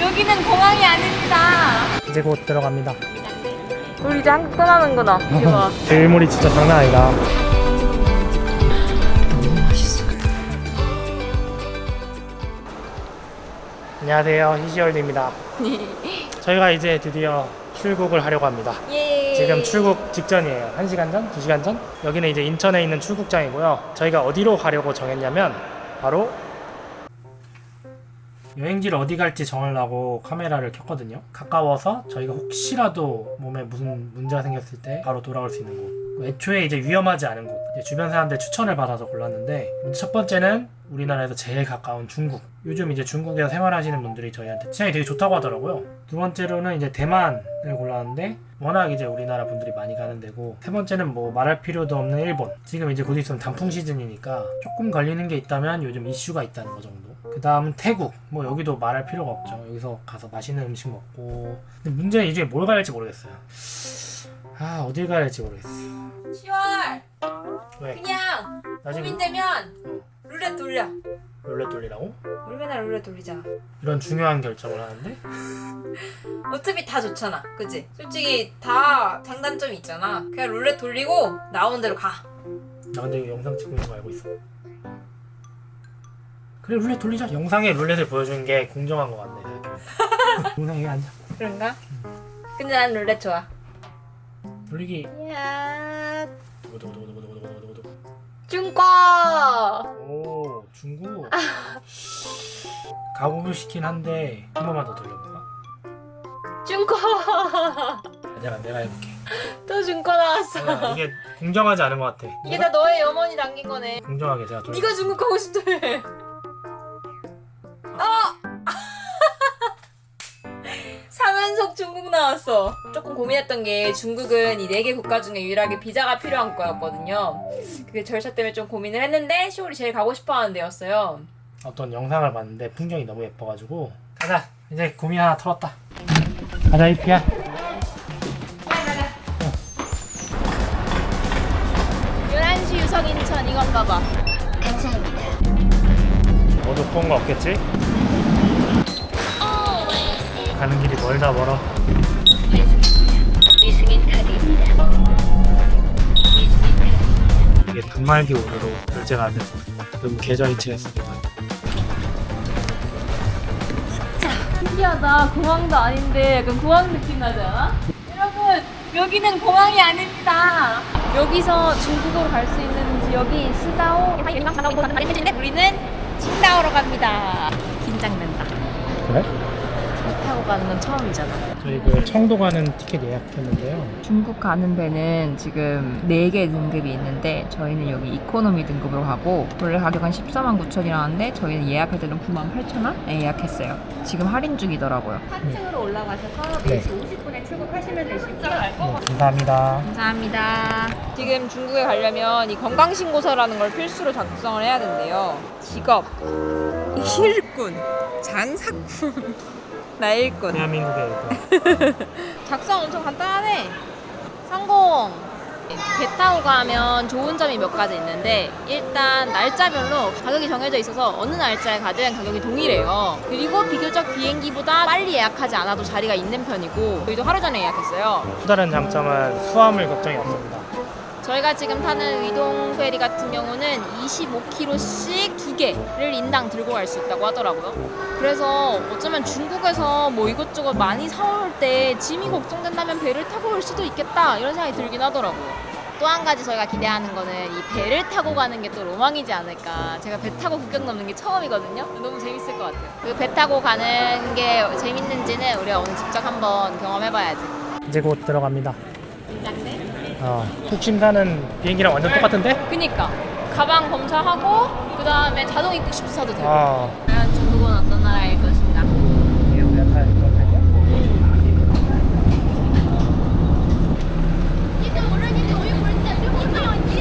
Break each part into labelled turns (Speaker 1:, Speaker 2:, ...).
Speaker 1: 여기는 공항이 아닙니다.
Speaker 2: 이제 곧 들어갑니다.
Speaker 1: 우리 이제 한국 떠나는구나. 대박.
Speaker 2: 일몰이 진짜 장난 아니다. 안녕하세요. 히시월드입니다. 저희가 이제 드디어 출국을 하려고 합니다.
Speaker 1: 예.
Speaker 2: 지금 출국 직전이에요. 1시간 전? 2시간 전? 여기는 이제 인천에 있는 출국장이고요. 저희가 어디로 가려고 정했냐면 바로 여행지를 어디 갈지 정하려고 카메라를 켰거든요. 가까워서 저희가 혹시라도 몸에 무슨 문제가 생겼을 때 바로 돌아올 수 있는 곳. 애초에 이제 위험하지 않은 곳. 주변 사람들 추천을 받아서 골랐는데 첫 번째는 우리나라에서 제일 가까운 중국. 요즘 이제 중국에서 생활하시는 분들이 저희한테 취향이 되게 좋다고 하더라고요. 두 번째로는 이제 대만을 골랐는데 워낙 이제 우리나라 분들이 많이 가는 데고 세 번째는 뭐 말할 필요도 없는 일본. 지금 이제 곧 있으면 단풍 시즌이니까 조금 걸리는 게 있다면 요즘 이슈가 있다는 거 정도. 그 다음은 태국. 뭐 여기도 말할 필요가 없죠. 여기서 가서 맛있는 음식 먹고. 근데 문제는 이제 뭘 가야 할지 모르겠어요. 아 어딜 가야 할지 모르겠어.
Speaker 1: 10월
Speaker 2: 왜?
Speaker 1: 그냥
Speaker 2: 나중에
Speaker 1: 고민되면 룰렛 돌려.
Speaker 2: 룰렛 돌리라고?
Speaker 1: 우리 맨날 룰렛 돌리자.
Speaker 2: 이런 중요한 결정을 하는데?
Speaker 1: 어차피 다 좋잖아. 그치? 솔직히 다 장단점이 있잖아. 그냥 룰렛 돌리고 나오는 대로 가.
Speaker 2: 나 근데 이거 영상 찍고 있는 거 알고 있어. 그래 룰렛 돌리자. 영상에 룰렛을 보여주는 게 공정한 것 같네. 영상에 앉아.
Speaker 1: 그런가? 근데 난 룰렛 좋아.
Speaker 2: 돌리기.
Speaker 1: 야. 중국!
Speaker 2: 오 중국. 가공을 시킨 한데 한 번만 더 돌려볼까?
Speaker 1: 중국!
Speaker 2: 내가 내가 해볼게.
Speaker 1: 또 중국 나왔어.
Speaker 2: 아니야, 이게 공정하지 않은 것 같아.
Speaker 1: 이게 다 너의 염원이 담긴 거네.
Speaker 2: 공정하게 제가 돌려.
Speaker 1: 네가 중국 가고 싶대. 나왔어. 조금 고민했던 게 중국은 이 네 개 국가 중에 유일하게 비자가 필요한 거였거든요. 그게 절차 때문에 좀 고민을 했는데 시월이 제일 가고 싶어 하는 데였어요.
Speaker 2: 어떤 영상을 봤는데 풍경이 너무 예뻐가지고 가자. 이제 고민 하나 털었다. 가자 이피야.
Speaker 1: 11시 유성 인천 이건 봐봐.
Speaker 2: 모두 본거 없겠지? 가는 길이 멀다 멀어. 이게 단말기 오류로 결제가 안 돼서 지금 계좌 이체했습니다.
Speaker 1: 신기하다. 공항도 아닌데 약간 공항 느낌 나지 않아? 여러분, 여기는 공항이 아닙니다. 여기서 중국으로 갈 수 있는 지역이 스다오, 우리는 칭다오로 갑니다. 긴장된다. 가는 건 처음이잖아.
Speaker 2: 저희 그 청도 가는 티켓 예약했는데요.
Speaker 1: 중국 가는 데는 지금 4개 등급이 있는데 저희는 여기 이코노미 등급으로 가고 원래 가격은 14만 9천이라는데 저희는 예약할 때는 9만 8천 원에 예약했어요. 지금 할인 중이더라고요.
Speaker 3: 4층으로 올라가셔서
Speaker 2: 네.
Speaker 3: 4시 50분에 출국하시면 되시고요.
Speaker 2: 네, 감사합니다.
Speaker 1: 감사합니다. 지금 중국에 가려면 이 건강신고서라는 걸 필수로 작성을 해야 된대요. 직업, 일꾼, 장사꾼, 나 일꾼.
Speaker 2: 대한민국의 일꾼.
Speaker 1: 작성 엄청 간단하네. 성공. 배 타고 가면 좋은 점이 몇 가지 있는데 일단 날짜별로 가격이 정해져 있어서 어느 날짜에 가든 가격이 동일해요. 그리고 비교적 비행기보다 빨리 예약하지 않아도 자리가 있는 편이고 저희도 하루 전에 예약했어요.
Speaker 2: 또 다른 장점은 수화물 걱정이 없습니다.
Speaker 1: 저희가 지금 타는 위동 페리 같은 경우는 25kg씩 두 개를 인당 들고 갈 수 있다고 하더라고요. 그래서 어쩌면 중국에서 뭐 이것저것 많이 사올 때 짐이 걱정된다면 배를 타고 올 수도 있겠다 이런 생각이 들긴 하더라고요. 또 한 가지 저희가 기대하는 거는 이 배를 타고 가는 게 또 로망이지 않을까. 제가 배 타고 국경 넘는 게 처음이거든요. 너무 재밌을 것 같아요. 그 배 타고 가는 게 재밌는지는 우리가 오늘 직접 한번 경험해봐야지.
Speaker 2: 이제 곧 들어갑니다. 어, 푹심사는 비행기랑 완전 똑같은데?
Speaker 1: 그니까 가방 검사하고 그 다음에 자동 입국 심사도 되고
Speaker 2: 아,
Speaker 1: 과연 중국은 어떤 나라일 것인가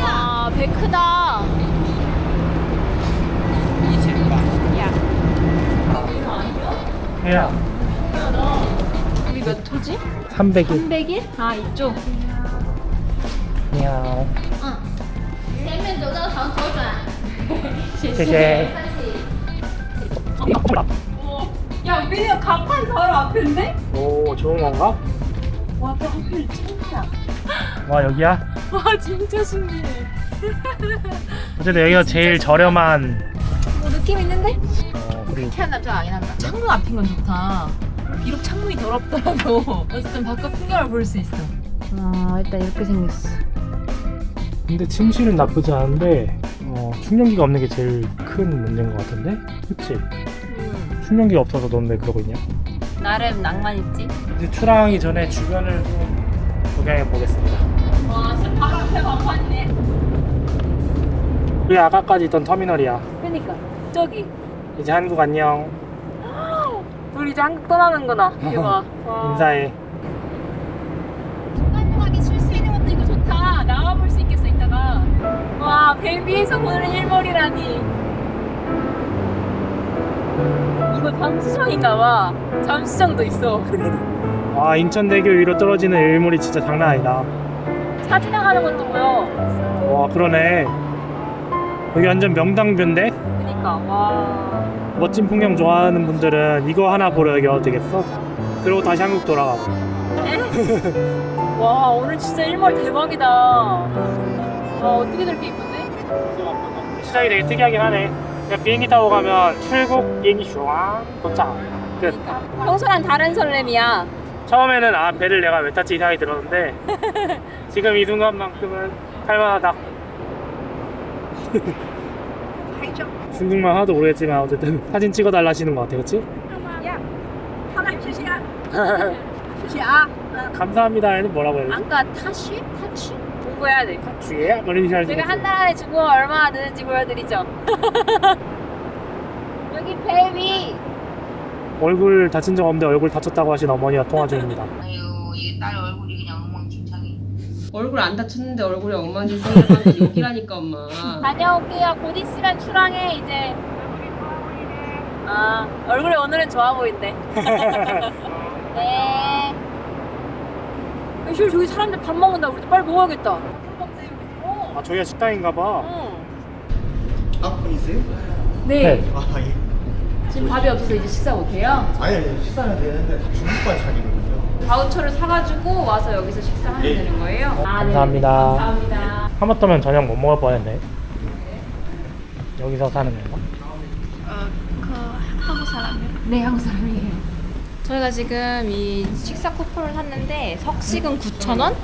Speaker 1: 아, 배 크다 야
Speaker 2: 해야
Speaker 1: 우리 몇 호지?
Speaker 2: 300일.
Speaker 1: 300일? 아 이쪽
Speaker 2: 미야오.
Speaker 3: 前面走道朝左转。
Speaker 2: 谢谢.
Speaker 1: 야 이거 왜냐 간판 바로 앞인데?
Speaker 2: 오 좋은 건가?
Speaker 1: 와, 또 하필 찐이야.
Speaker 2: 와 여기야?
Speaker 1: 와, 진짜 신기해.
Speaker 2: 어쨌든 여기가 제일 저렴한
Speaker 1: 뭐 느낌 있는데?
Speaker 2: 어, 그리고
Speaker 1: 키한 남자가 아닌 한다. 창문 앞인 건 좋다. 비록 창문이 더럽더라도 어쨌든 바깥 풍경을 볼 수 있어. 아, 일단 이렇게 생겼어.
Speaker 2: 근데 침실은 나쁘지 않은데 어, 충전기가 없는 게 제일 큰 문제인 것 같은데? 그치?
Speaker 1: 음,
Speaker 2: 충전기가 없어서 넌 왜 그러고 있냐?
Speaker 1: 나름 낭만 있지?
Speaker 2: 이제 출항하기 전에 주변을 좀 구경해 보겠습니다
Speaker 1: 와, 진짜 바로 앞에 간판이네.
Speaker 2: 우리 아까까지 있던 터미널이야
Speaker 1: 그니까 저기
Speaker 2: 이제 한국 안녕
Speaker 1: 우리 이제 한국 떠나는구나. 대박. 와.
Speaker 2: 인사해
Speaker 1: 와, 배 위에서 보는 일몰이라니. 이거 잠수정인가 봐. 잠수정도 있어.
Speaker 2: 와 인천대교 위로 떨어지는 일몰이 진짜 장난 아니다
Speaker 1: 차 지나가는 것도 보여.
Speaker 2: 와 그러네 여기 완전 명당뷰인데?
Speaker 1: 그니까 와.
Speaker 2: 멋진 풍경 좋아하는 분들은 이거 하나 보러 여기 와도 되겠어? 그리고 다시 한국 돌아가고
Speaker 1: 와 오늘 진짜 일몰 대박이다. 와 어떻게 저렇게 이쁘지?
Speaker 2: 시작이 되게 특이하긴 하네 그냥 비행기 타고 가면 출국 비행기 슈왕 도착 끝
Speaker 1: 평소랑 다른 설렘이야.
Speaker 2: 처음에는 아 배를 내가 왜 탔지 이 생각이 들었는데 지금 이 순간만큼은 할만하다 중국말 하나도 모르겠지만 어쨌든 사진 찍어달라 하시는 것 같아 그치? 감사합니다 얘는 뭐라고 해야 되지?
Speaker 1: 아까 타쉬? 타쉬? 공부해야 돼.
Speaker 2: 뭐 이런 식으로
Speaker 1: 제가 한 달 안에 중국어 얼마나 느는지 보여드리죠. 여기 베이비.
Speaker 2: 얼굴 다친 적 없는데 얼굴 다쳤다고 하신 어머니와 통화 중입니다
Speaker 4: 아유 이게 딸 얼굴이 그냥 엉망진창이
Speaker 5: 얼굴 안 다쳤는데 얼굴이 엉망진창이라면 욕이라니까 엄마
Speaker 1: 다녀올게요. 곧 있으면 출항해 이제. 아 얼굴이 오늘은 좋아 보인대. 네. 실 저기 사람들 밥 먹는다. 우리도 빨리 먹어야겠다. 어.
Speaker 2: 아 저기가 식당인가 봐
Speaker 1: 어.
Speaker 6: 아, 분이세요?
Speaker 1: 네.
Speaker 6: 아, 예.
Speaker 1: 지금 밥이 없어서 이제 식사 못해요.
Speaker 6: 아니, 아니, 식사는 되는데 다 중국 반찬이거든요.
Speaker 1: 바우처를 사가지고 와서 여기서 식사하면
Speaker 6: 네.
Speaker 1: 되는 거예요? 아, 네.
Speaker 2: 감사합니다.
Speaker 1: 감사합니다.
Speaker 2: 한번 떠면 저녁 못 먹을 뻔했네 여기서 사는 건가?
Speaker 1: 네, 한국 사람이에요. 저희가 지금 이 식사 쿠폰을 샀는데 석식은 9,000원,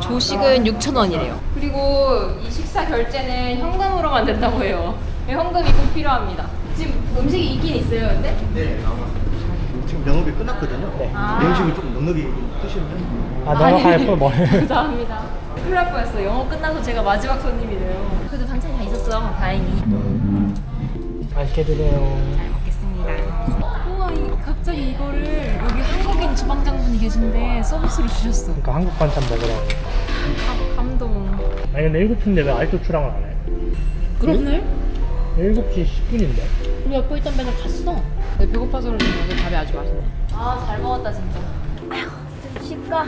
Speaker 1: 조식은 6,000원이래요. 그리고 이 식사 결제는 현금으로만 된다고 해요. 네, 현금이 꼭 필요합니다. 지금 음식이 있긴 있어요, 근데?
Speaker 6: 네, 아마. 지금 영업이 끝났거든요.
Speaker 2: 네.
Speaker 1: 아.
Speaker 6: 음식을 좀 넉넉히 드시면.
Speaker 2: 아 너무 갈 뻔.
Speaker 1: 감사합니다. 큰일 날 뻔했어. 영업 끝나서 제가 마지막 손님이래요. 그래도 반찬이 다 있었어. 다행히.
Speaker 2: 맛있게 드세요
Speaker 1: 잘 먹겠습니다. 우와, 이, 갑자기 이거를 계신데 서비스로 주셨어.
Speaker 2: 그러니까 한국 반찬 먹으라고
Speaker 1: 감, 감동.
Speaker 2: 아니 근데 7시인데 왜 아직도 출항을 안 해?
Speaker 1: 그렇네?
Speaker 2: 7시 10분인데
Speaker 1: 우리 옆에 있던 배는 갔어. 내 배고파서 그런지 밥이 아주 맛있네. 아, 잘 먹었다, 진짜. 아휴, 좀 쉴까?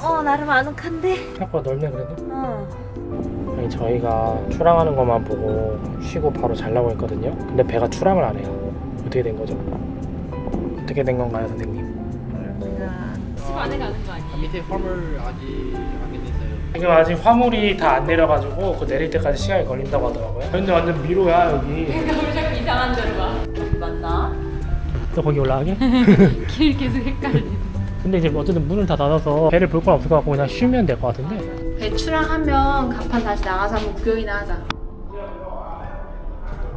Speaker 1: 어, 나름 아늑한데?
Speaker 2: 생각보다 넓네 그래도
Speaker 1: 어.
Speaker 2: 아니 저희가 출항하는 것만 보고 쉬고 바로 자려고 했거든요 근데 배가 출항을 안 해요 어떻게 된 거죠? 어떻게 된 건가요 선생님?
Speaker 1: 집 안에 가는 거 아니야?
Speaker 7: 밑에 화물 아직 안 됐어요.
Speaker 2: 지금 아직 화물이 다 안 내려가지고 그 내릴 때까지 시간이 걸린다고 하더라고요 근데 완전 미로야 여기
Speaker 1: 우리 자꾸 이상한 데로 가. 맞나?
Speaker 2: 또 거기 올라가게?
Speaker 1: 길 계속 헷갈리네.
Speaker 2: 근데 이제 어쨌든 문을 다 닫아서 배를 볼 건 없을 것 같고 그냥 쉬면 될 것 같은데
Speaker 1: 배 출항하면 간판 다시 나가서 한번 구경이나 하자.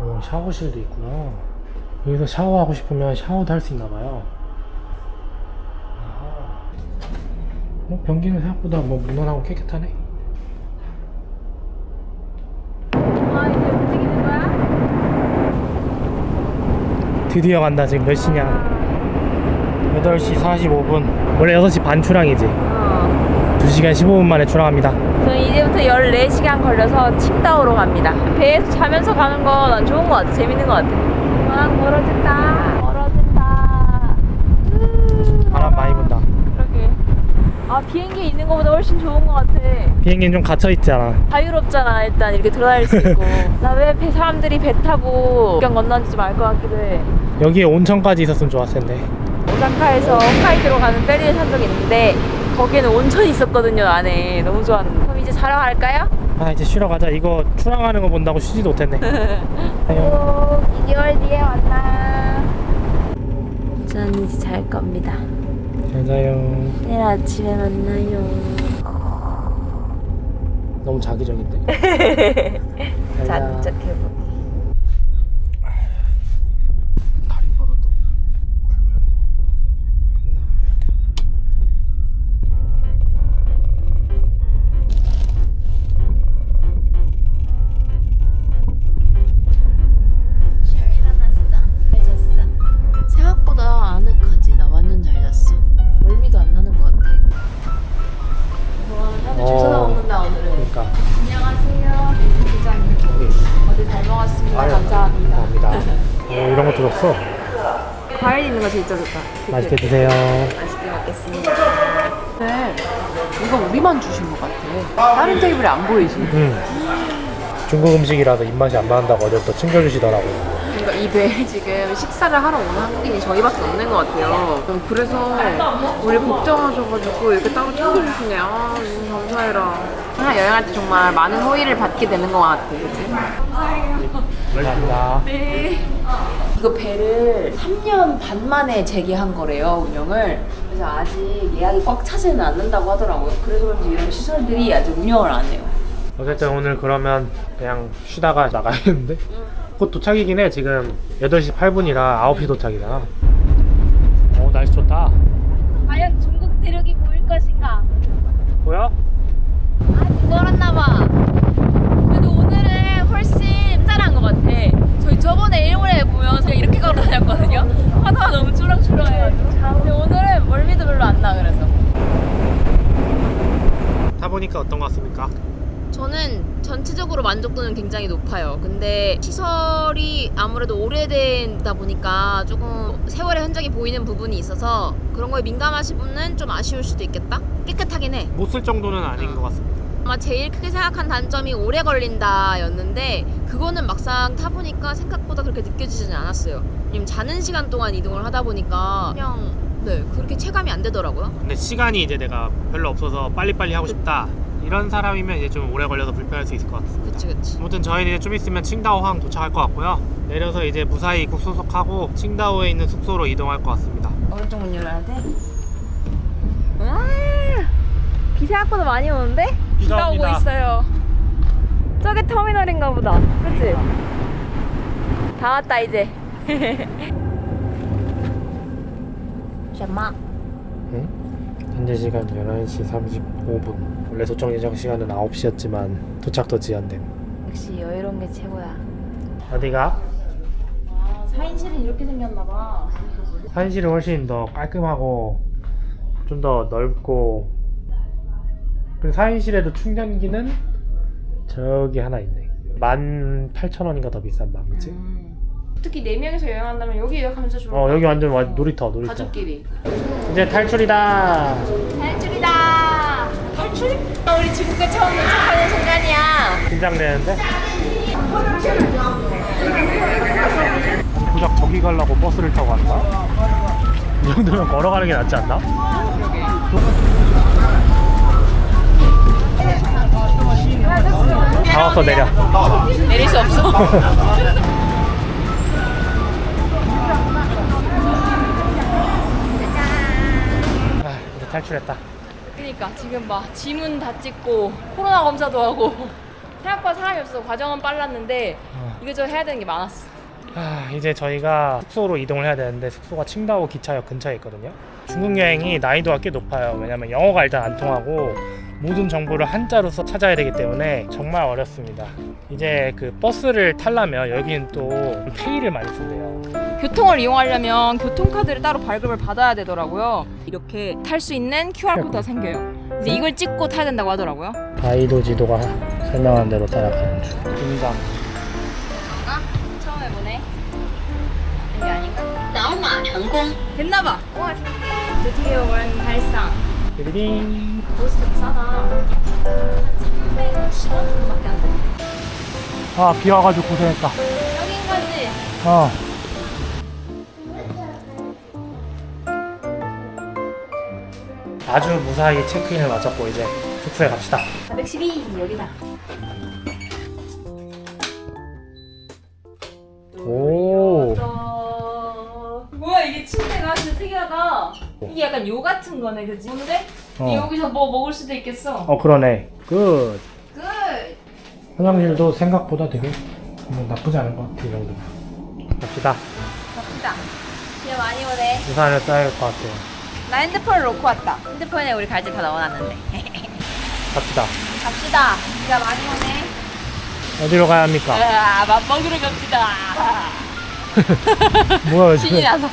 Speaker 2: 오, 샤워실도 있구나. 여기서 샤워하고 싶으면 샤워도 할 수 있나 봐요. 아하. 어, 변기는 생각보다 뭐 무난하고 깨끗하네.
Speaker 1: 아, 이제 움직이는 거야?
Speaker 2: 드디어 간다. 지금 몇 시냐? 8시 45분. 원래 6시 반 출항이지.
Speaker 1: 어.
Speaker 2: 2시간 15분 만에 출항합니다.
Speaker 1: 저는 이제부터 14시간 걸려서 칭다오로 갑니다. 배에서 자면서 가는 거난 좋은 거 같아. 재밌는 거 같아. 아. 멀어진다. 음,
Speaker 2: 바람 많이 분다.
Speaker 1: 그러게. 아, 비행기에 있는 거보다 훨씬 좋은 거 같아.
Speaker 2: 비행기는 좀 갇혀있잖아.
Speaker 1: 자유롭잖아, 일단 이렇게 돌아다닐 수 있고. 나 왜 배 사람들이 배 타고 국경 건너는지 좀 알 것 같기도 해.
Speaker 2: 여기에 온천까지 있었으면 좋았을 텐데.
Speaker 1: 오사카에서 홋카이도로 가는 페리를 탄 적이 있는데 거기에는 온천이 있었거든요 안에 너무 좋았는데 그럼 이제 자러 갈까요?
Speaker 2: 아 이제 쉬러 가자. 이거 출항하는 거 본다고 쉬지도 못했네. 아유.
Speaker 1: 2개월 뒤에 만나 저는 이제 잘 겁니다
Speaker 2: 잘 자요.
Speaker 1: 내일 아침에 만나요
Speaker 2: 너무 자기적인데. 잘 자.
Speaker 1: 잔뜩해보
Speaker 2: 맛있게 드세요.
Speaker 1: 맛있게 먹겠습니다 네 이거 우리만 주신 것 같아 다른 테이블에 안 보이지
Speaker 2: 음. 중국 음식이라서 입맛이 안 맞는다고 어제부터 챙겨주시더라고.
Speaker 1: 그러니까 입에 지금 식사를 하러 오는 한국인이 저희밖에 없는 것 같아요. 좀 그래서 우리 걱정하셔가지고 이렇게 따로 챙겨주시네요. 아, 너무 감사해라. 항상 여행할 때 정말 많은 호의를 받게 되는 것 같아, 그치?
Speaker 2: 감사합니다.
Speaker 1: 이거 배를 3년 반 만에 재개한 거래요, 운영을. 그래서 아직 예약이 꽉 차지는 않는다고 하더라고요. 그래서 그런지 이런 시설들이 아직 운영을 안 해요.
Speaker 2: 어쨌든 오늘 그러면 그냥 쉬다가 나가야겠는데? 곧 도착이긴 해. 지금 8시 8분이라 9시 도착이잖아. 어, 날씨 좋다.
Speaker 3: 과연 중국 대륙이 보일 것인가?
Speaker 2: 보여?
Speaker 1: 멀었나 봐. 그래도 오늘은 훨씬 짠한 것 같아. 저희 저번에 일본에 보면 그냥 이렇게 걸어 다녔거든요. 하다가 너무 추렁추렁해가지고. 근데 오늘은 멀미도 별로 안 나, 그래서.
Speaker 2: 타보니까 어떤 것 같습니까?
Speaker 1: 저는 전체적으로 만족도는 굉장히 높아요. 근데 시설이 아무래도 오래되다 보니까 조금 세월의 흔적이 보이는 부분이 있어서 그런 거에 민감하신 분은 좀 아쉬울 수도 있겠다? 깨끗하긴 해.
Speaker 2: 못 쓸 정도는 아닌 것 같습니다.
Speaker 1: 아마 제일 크게 생각한 단점이 오래 걸린다였는데 그거는 막상 타보니까 생각보다 그렇게 느껴지지는 않았어요. 왜냐면 자는 시간 동안 이동을 하다 보니까 그냥 네 그렇게 체감이 안 되더라고요.
Speaker 2: 근데 시간이 이제 내가 별로 없어서 빨리빨리 하고 싶다. 이런 사람이면 이제 좀 오래 걸려서 불편할 수 있을 것 같습니다.
Speaker 1: 그치 그치.
Speaker 2: 아무튼 저희는 이제 좀 있으면 칭다오항 도착할 것 같고요. 내려서 이제 무사히 입국 소속하고 칭다오에 있는 숙소로 이동할 것 같습니다.
Speaker 1: 오른쪽 문 열어야 돼? 와, 비 생각보다 많이 오는데?
Speaker 2: 비가
Speaker 1: 오고
Speaker 2: 옵니다.
Speaker 1: 있어요. 저게 터미널인가 보다. 그치? 다 왔다 이제. 샤마.
Speaker 2: 응? 현재 시간 11시 35분. 원래 도착 예정 시간은 9시였지만 도착도 지연됨.
Speaker 1: 역시 여유로운 게 최고야.
Speaker 2: 어디가?
Speaker 1: 아, 사인실은 이렇게 생겼나 봐.
Speaker 2: 사무실이 훨씬 더 깔끔하고 좀 더 넓고 그리고 사무실에도 충전기는 저기 하나 있네 18,000원인가 더 비싼 방 그치?
Speaker 1: 특히 네 명이서 여행한다면 여기 예약하면 진짜 좋을 것
Speaker 2: 어. 여기 완전 완- 놀이터 놀이터
Speaker 1: 가족끼리.
Speaker 2: 이제 탈출이다
Speaker 1: 탈출이다. 탈출? 우리 중국에 처음 도착하는 순간이야.
Speaker 2: 긴장되는데? 고작 저기 가려고 버스를 타고 거야? 이 정도면 걸어가는 게 낫지 않나? 다 왔어 내려
Speaker 1: 내릴 수 없어.
Speaker 2: 탈출했다
Speaker 1: 그러니까 지금 막 지문 다 찍고 코로나 검사도 하고 생각보다 사람이 없어서 과정은 빨랐는데 이거저거 해야 되는 게 많았어.
Speaker 2: 아, 이제 저희가 숙소로 이동을 해야 되는데 숙소가 칭다오 기차역 근처에 있거든요. 중국 여행이 난이도가 꽤 높아요. 왜냐면 영어가 일단 안 통하고 모든 정보를 한자로 써 찾아야 되기 때문에 정말 어렵습니다. 이제 그 버스를 타려면 여기는 또 페이를 많이 쓴대요.
Speaker 1: 교통을 이용하려면 교통카드를 따로 발급을 받아야 되더라고요. 이렇게 탈 수 있는 QR 코드가 생겨요. 이제 이걸 찍고 타야 된다고 하더라고요.
Speaker 2: 가이도 지도가 설명한 대로 따라가는 중. 인감.
Speaker 1: 처음 해보네. 이게 아닌가? 됐나봐. 와, 드디어 원 달성.
Speaker 2: 띠리링.
Speaker 1: 버스 되게 싸다. 360원밖에 안 돼.
Speaker 2: 아, 비 와가지고 고생했다.
Speaker 1: 여긴까지.
Speaker 2: 어. 아주 무사히 체크인을 마쳤고 이제 숙소에 갑시다
Speaker 1: 412 여기다.
Speaker 2: 오
Speaker 1: 뭐야 이게 침대가 진짜 특이하다. 이게 약간 요 같은 거네, 그지? 근데
Speaker 2: 어.
Speaker 1: 여기서 뭐 먹을 수도 있겠어.
Speaker 2: 어 그러네 굿
Speaker 1: 끝.
Speaker 2: 화장실도 생각보다 되게 뭐 나쁘지 않은 것 같아 이 정도면 갑시다
Speaker 1: 갑시다. 비 많이 오네.
Speaker 2: 우산을 써야 할 것 같아요
Speaker 1: 나 핸드폰을 놓고 왔다. 핸드폰에 우리 갈지 다 넣어놨는데.
Speaker 2: 갑시다
Speaker 1: 갑시다. 비가 많이 오네.
Speaker 2: 어디로 가야 합니까?
Speaker 1: 아, 밥 먹으러 갑시다.
Speaker 2: 뭐야
Speaker 1: 신이 나서.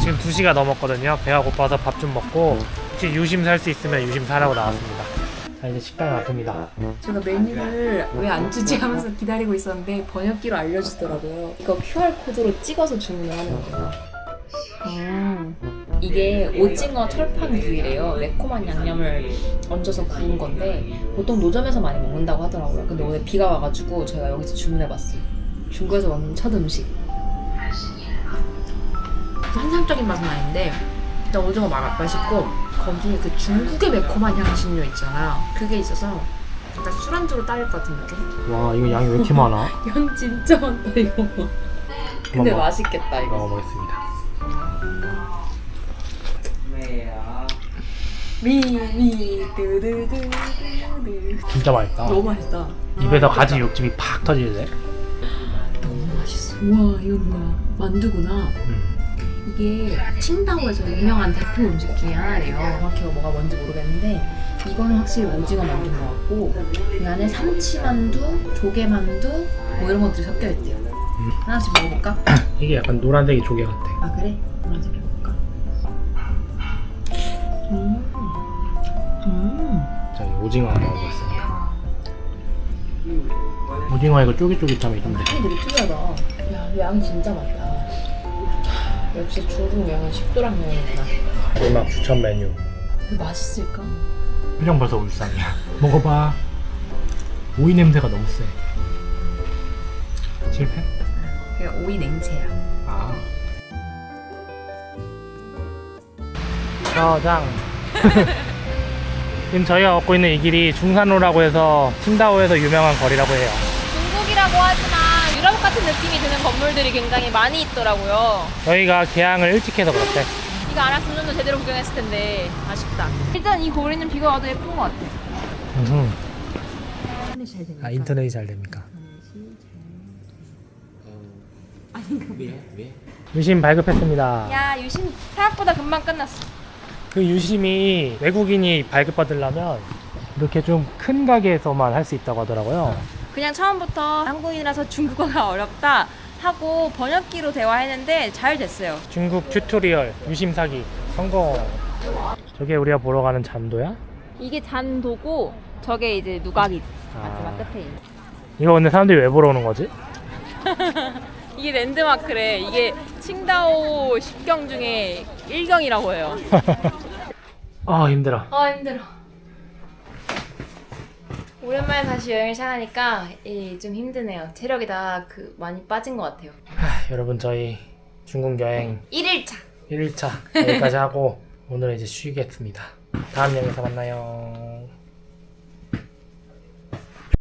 Speaker 2: 지금 2시가 넘었거든요 배가 고파서 밥 좀 먹고 혹시 유심 살 수 있으면 유심 사라고 나왔습니다 자 이제 식당에 왔습니다
Speaker 5: 제가 메뉴를 왜 안 주지 하면서 기다리고 있었는데 번역기로 알려주더라고요. 이거 QR 코드로 찍어서 주문하는 거예요. 음, 이게 오징어 철판 구이래요. 매콤한 양념을 얹어서 구운 건데 보통 노점에서 많이 먹는다고 하더라고요. 근데 오늘 비가 와가지고 제가 여기서 주문해봤어요. 중국에서 먹는 첫 음식. 환상적인 맛은 아닌데 일단 오징어 마, 맛있고 거기에 그 중국의 매콤한 향신료 있잖아. 그게 있어서 약간 술안주로 따를 것 같은 느낌?
Speaker 2: 와 이거 양이 왜 이렇게 많아?
Speaker 5: 양 진짜 많다 이거. 근데 맛있겠다 이거.
Speaker 2: 먹어보겠습니다
Speaker 5: 미미 드드드드
Speaker 2: 진짜 맛있다
Speaker 5: 너무 맛있다.
Speaker 2: 입에서 가지 육즙이 팍 터지네
Speaker 5: 너무 맛있어. 우와 이거 뭐야? 만두구나.
Speaker 2: 음.
Speaker 5: 이게 칭다오에서 유명한 대표 음식 중에 하나래요. 정확히 뭐가 뭔지 모르겠는데 이거는 확실히 오징어 만두인 것 같고 이 안에 삼치만두, 조개만두 뭐 이런 것들이 섞여 있대요. 하나씩 먹어볼까?
Speaker 2: 이게 약간 노란색이 조개 같아
Speaker 5: 아 그래? 하나씩
Speaker 2: 오징어 한번 먹어보겠습니다. 오징어 이거 쫄깃쫄깃함이 좀 돼.
Speaker 5: 향이 되게 특이하다. 야, 양 진짜 많다. 역시 중국 양은 식도락 양이구나.
Speaker 2: 마지막 추천 메뉴.
Speaker 5: 이거 맛있을까?
Speaker 2: 표정 벌써 울상이야. 먹어봐. 오이 냄새가 너무 세. 실패?
Speaker 5: 그냥 오이 냉채야.
Speaker 2: 아. 저장. 지금 저희가 걷고 있는 이 길이 중산로라고 해서 칭다오에서 유명한 거리라고 해요.
Speaker 1: 중국이라고 하지만 유럽 같은 느낌이 드는 건물들이 굉장히 많이 있더라고요.
Speaker 2: 저희가 개항을 일찍 해서 그렇대.
Speaker 1: 이거 알았으면 좀 더 제대로 구경했을 텐데 아쉽다. 일단 이 거리는 비가 와도 예쁜 것 같아.
Speaker 2: 음흠. 아 인터넷이 잘 됩니까? 유심 발급했습니다.
Speaker 1: 야 유심 생각보다 금방 끝났어.
Speaker 2: 그 유심이 외국인이 발급받으려면 이렇게 좀 큰 가게에서만 할 수 있다고 하더라고요.
Speaker 1: 그냥 처음부터 한국인이라서 중국어가 어렵다 하고 번역기로 대화했는데 잘 됐어요.
Speaker 2: 중국 튜토리얼 유심 사기 성공. 저게 우리가 보러 가는 잔도야?
Speaker 1: 이게 잔도고 저게 이제 누각이 마지막
Speaker 2: 아.
Speaker 1: 끝에 있는.
Speaker 2: 이거 근데 사람들이 왜 보러 오는 거지?
Speaker 1: 이게 랜드마크래. 이게 칭다오 10경 중에 1경이라고 해요.
Speaker 2: 아 힘들어.
Speaker 1: 아 힘들어. 오랜만에 다시 여행을 시작하니까 이, 좀 힘드네요. 체력이 다 그 많이 빠진 것 같아요.
Speaker 2: 하, 여러분 저희 중국 여행
Speaker 1: 1일차.
Speaker 2: 1일차 여기까지 하고 오늘은 이제 쉬겠습니다. 다음 여행에서 만나요.